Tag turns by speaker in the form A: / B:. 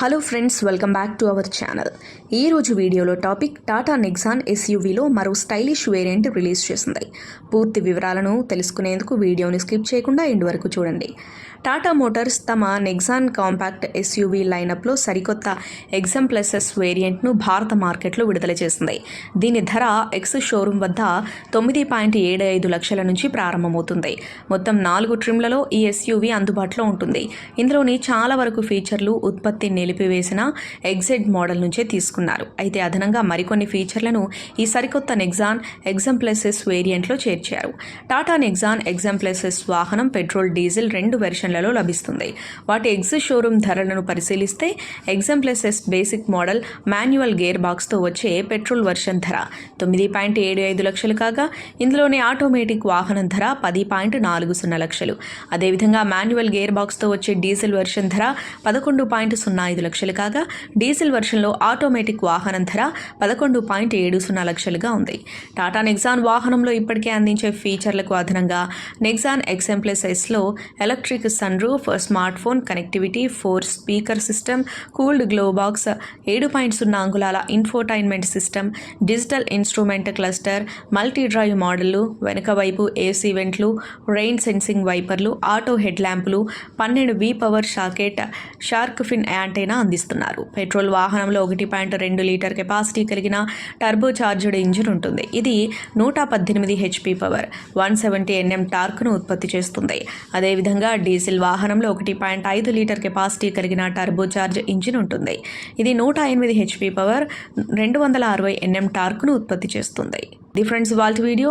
A: Hello friends welcome back to our channel ఈ రోజు వీడియోలో టాపిక్ టాటా నెక్సాన్ ఎస్యూవీలో మరో స్టైలిష్ వేరియంట్ రిలీజ్ చేసింది. పూర్తి వివరాలను తెలుసుకునేందుకు వీడియోని స్కిప్ చేయకుండా ఎండ్ వరకు చూడండి. టాటా మోటార్స్ తమ నెక్సాన్ కాంపాక్ట్ ఎస్యూవీ లైనప్లో సరికొత్త ఎగ్జామ్ ప్లసెస్ వేరియంట్ను భారత మార్కెట్లో విడుదల చేసింది. దీని ధర ఎక్స్ షోరూమ్ వద్ద తొమ్మిది పాయింట్ ఏడు ఐదు లక్షల నుంచి ప్రారంభమవుతుంది. మొత్తం నాలుగు ట్రిమ్లలో ఈ ఎస్యూవీ అందుబాటులో ఉంటుంది. ఇందులోని చాలా వరకు ఫీచర్లు ఉత్పత్తి నిలిపివేసిన ఎగ్జెడ్ మోడల్ నుంచే తీసుకున్నారు. అయితే అదనంగా మరికొన్ని ఫీచర్లను ఈ సరికొత్త నెగ్జాన్ ఎగ్జామ్ ప్లసెస్ వేరియంట్లో చేర్చారు. Tata Nexon XM plus S వాహనం పెట్రోల్ డీజిల్ రెండు వెర్షన్లలో లభిస్తుంది. వాటి ఎగ్జ్ షోరూమ్ ధరలను పరిశీలిస్తే XM plus S basic model manual gear బాక్స్తో వచ్చే పెట్రోల్ వర్షన్ ధర తొమ్మిది పాయింట్ ఏడు ఐదు లక్షలు కాగా ఇందులోనే ఆటోమేటిక్ వాహనం ధర పది పాయింట్ నాలుగు సున్నా లక్షలు. అదేవిధంగా మాన్యువల్ గేర్ బాక్స్తో వచ్చే డీజిల్ వెర్షన్ ధర పదకొండు పాయింట్ సున్నా ఐదు లక్షలు కాగా డీజిల్ వెర్షన్లో ఆటోమేటిక్ వాహనం ధర పదకొండు పాయింట్ ఏడు సున్నా లక్షలుగా ఉంది. టాటా నెక్సాన్ వాహనంలో ఇప్పటికే అందించే ఫీచర్లకు అదనంగా Nexon XM ఎస్లో electric sun roof smartphone connectivity four speaker system cooled glove box ఏడు పాయింట్ సున్నా అంగుళాల infotainment system digital instrument cluster multi drive మోడళ్ళు వెనుక వైపు ఏసీ వెంట్లు రెయిన్ సెన్సింగ్ వైపర్లు ఆటో హెడ్ ల్యాంపులు పన్నెండు V power socket shark fin antenna అందిస్తున్నారు. పెట్రోల్ వాహనంలో ఒకటి పాయింట్ రెండు లీటర్ కెపాసిటీ కలిగిన టర్బో చార్జ్డ్ ఇంజిన్ ఉంటుంది. ఇది నూట పద్దెనిమిది HP power one seventy NM టార్క్ను ఉత్పత్తి చేస్తుంది. అదేవిధంగా డీజిల్ వాహనంలో ఒకటి పాయింట్ ఐదు లీటర్ కెపాసిటీ కలిగిన టర్బో చార్జ్ ఇంజిన్ ఉంటుంది. ఇది నూట ఎనిమిది హెచ్పి పవర్ రెండు వందల అరవై ఎన్ఎం టార్క్ను ఉత్పత్తి చేస్తుంది. డిఫరెన్స్ ఫ్రెండ్స్ వాళ్ళ వీడియో